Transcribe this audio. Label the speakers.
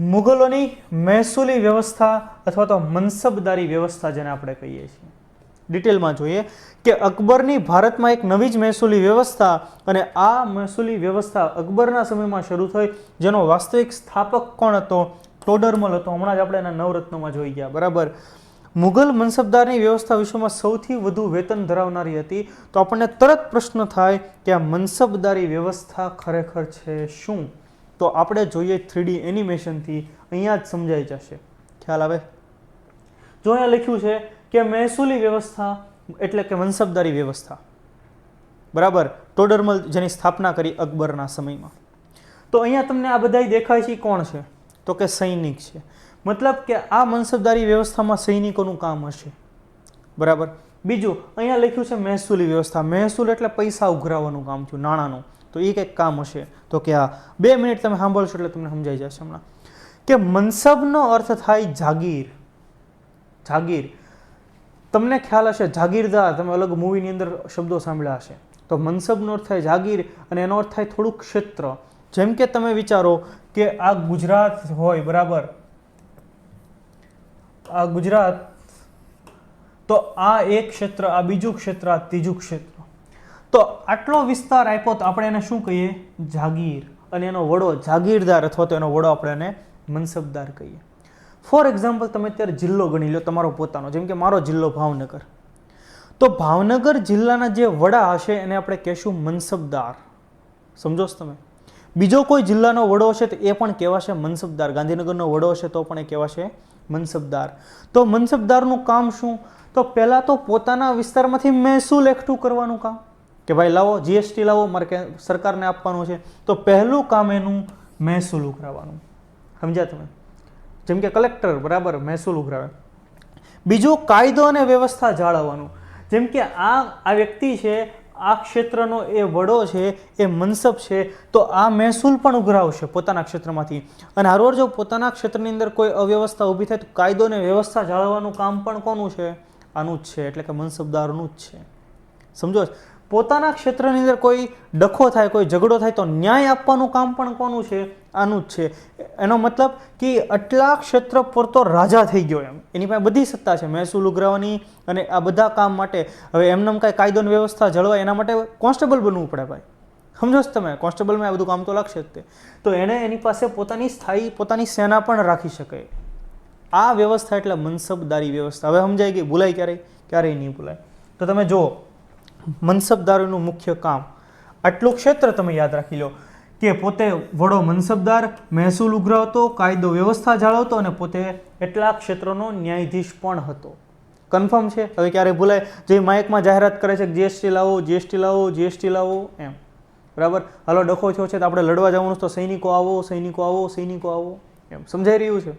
Speaker 1: મુગલોની મહેસૂલી વ્યવસ્થા અથવા તો મનસબદારી વ્યવસ્થા જેને આપણે કહીએ છીએ. ડિટેલમાં જોઈએ કે અકબરની ભારતમાં એક નવી જ મહેસૂલી વ્યવસ્થા અને આ મહેસૂલી વ્યવસ્થા અકબરના સમયમાં શરૂ થઈ, જેનો વાસ્તવિક સ્થાપક કોણ હતો? ટોડરમલ હતો. હમણાં જ આપણે એના નવરત્નોમાં જોઈ ગયા. બરાબર? મુગલ મનસબદારની વ્યવસ્થા વિશ્વમાં સૌથી વધુ વેતન ધરાવનારી હતી. તો આપણને તરત પ્રશ્ન થાય કે આ મનસબદારી વ્યવસ્થા ખરેખર છે શું? તો આપણે જોઈએ થ્રીડી એનિમેશનથી અહીંયા જ સમજાઈ જશે. ખ્યાલ આવે? જો અહીંયા લખ્યું છે કે મહેસૂલી વ્યવસ્થા એટલે કે મનસબદારી વ્યવસ્થા. બરાબર? ટોડરમલ જેની સ્થાપના કરી અકબરના સમયમાં. તો અહીંયા તમને આ બધા દેખાય છે કોણ છે? તો કે સૈનિક છે. મતલબ કે આ મનસબદારી વ્યવસ્થામાં સૈનિકોનું કામ હશે. બરાબર? બીજું, અહીંયા લખ્યું છે મહેસૂલી વ્યવસ્થા. મહેસૂલ એટલે પૈસા ઉઘરાવવાનું કામ થયું, નાણાંનું. તો એ કંઈક કામ હશે. તો કે આ બે મિનિટ તમે સાંભળશો એટલે તમને સમજાઈ જશે હમણાં. કે મનસબનો અર્થ થાય જાગીર. જાગીર. તમને ખ્યાલ હશે જાગીરદાર તમે અલગ મૂવીની અંદર શબ્દો સાંભળ્યા હશે. તો મનસબનો અર્થ થાય જાગીર અને એનો અર્થ થાય થોડુંક ક્ષેત્ર. જેમ કે તમે વિચારો કે આ ગુજરાત હોય, બરાબર? આ ગુજરાત, તો આ એક ક્ષેત્ર, આ બીજું ક્ષેત્ર, આ ત્રીજું ક્ષેત્ર. તો આટલો વિસ્તાર આપ્યો તો આપણે એને શું કહીએ? જાગીર. અને એનો વડો જાગીરદાર અથવા તો એનો વડો આપણે એને મનસબદાર કહીએ. ફોર એક્ઝામ્પલ તમે અત્યારે જિલ્લો ગણી લો, તમારો પોતાનો. જેમ કે મારો જિલ્લો ભાવનગર. તો ભાવનગર જિલ્લાના જે વડા હશે એને આપણે કહેશું મનસબદાર. સમજો તમે? બીજો કોઈ જિલ્લાનો વડો હશે તો એ પણ કહેવાશે મનસબદાર. ગાંધીનગરનો વડો હશે તો પણ એ કહેવાશે મનસબદાર. તો મનસબદારનું કામ શું? તો પહેલાં તો પોતાના વિસ્તારમાંથી મહેસૂલ એકઠું કરવાનું કામ. કે ભાઈ લાવો જીએસટી લાવો, મારે કે, સરકારને આપવાનું છે. તો પહેલું કામ એનું મહેસૂલ ઉઘરાવવાનું. સમજ્યા તમે? જેમ કે કલેક્ટર બરાબર મહેસૂલ ઉઘરાવે. બીજું કાયદો અને વ્યવસ્થા જાળવવાનું. જેમ કે આ આ વ્યક્તિ છે, આ ક્ષેત્રનો એ વડો છે, એ મનસબ છે, તો આ મહેસૂલ પણ ઉઘરાવશે પોતાના ક્ષેત્રમાંથી. અને હારવાર જો પોતાના ક્ષેત્રની અંદર કોઈ અવ્યવસ્થા ઊભી થાય, તો કાયદો અને વ્યવસ્થા જાળવવાનું કામ પણ કોનું છે? આનું જ છે, એટલે કે મનસબદારનું જ છે. સમજો? પોતાના ક્ષેત્રની અંદર કોઈ ડખો થાય, કોઈ ઝઘડો થાય તો ન્યાય આપવાનું કામ પણ કોનું છે? આનું જ છે. એનો મતલબ કે આટલા ક્ષેત્ર પૂરતો રાજા થઈ ગયો એમ. એની પાસે બધી સત્તા છે. મહેસૂલ ઉઘરાવાની અને આ બધા કામ માટે. હવે એમનેમ કાંઈ કાયદોની વ્યવસ્થા જળવાય એના માટે કોન્સ્ટેબલ બનવું પડે ભાઈ. સમજો છો તમે? કોન્સ્ટેબલમાં આ બધું કામ તો લાગશે જ તે. તો એણે એની પાસે પોતાની સ્થાયી, પોતાની સેના પણ રાખી શકે. આ વ્યવસ્થા એટલે મનસબદારી વ્યવસ્થા. હવે સમજાય ગઈ ભૂલાય ક્યારેય? ક્યારેય નહીં ભૂલાય. તો તમે જુઓ મનસબદારોનું મુખ્ય કામ. આટલું ક્ષેત્ર તમે યાદ રાખી લો કે પોતે વડો મનસબદાર, મહેસૂલ ઉઘરાવતો કાયદો વ્યવસ્થા જાળવતો અને પોતે એટલા ક્ષેત્રનો ન્યાયાધીશ પણ હતો. કન્ફર્મ છે? હવે ક્યારે ભૂલાય? જે માઇકમાં જાહેરાત કરે છે કે જીએસટી લાવો જીએસટી લાવો જીએસટી લાવો, એમ. બરાબર? હાલો, ડખો થયો છે તો આપણે લડવા જવાનું તો સૈનિકો આવો સૈનિકો આવો સૈનિકો આવો, એમ. સમજાઈ રહ્યું છે?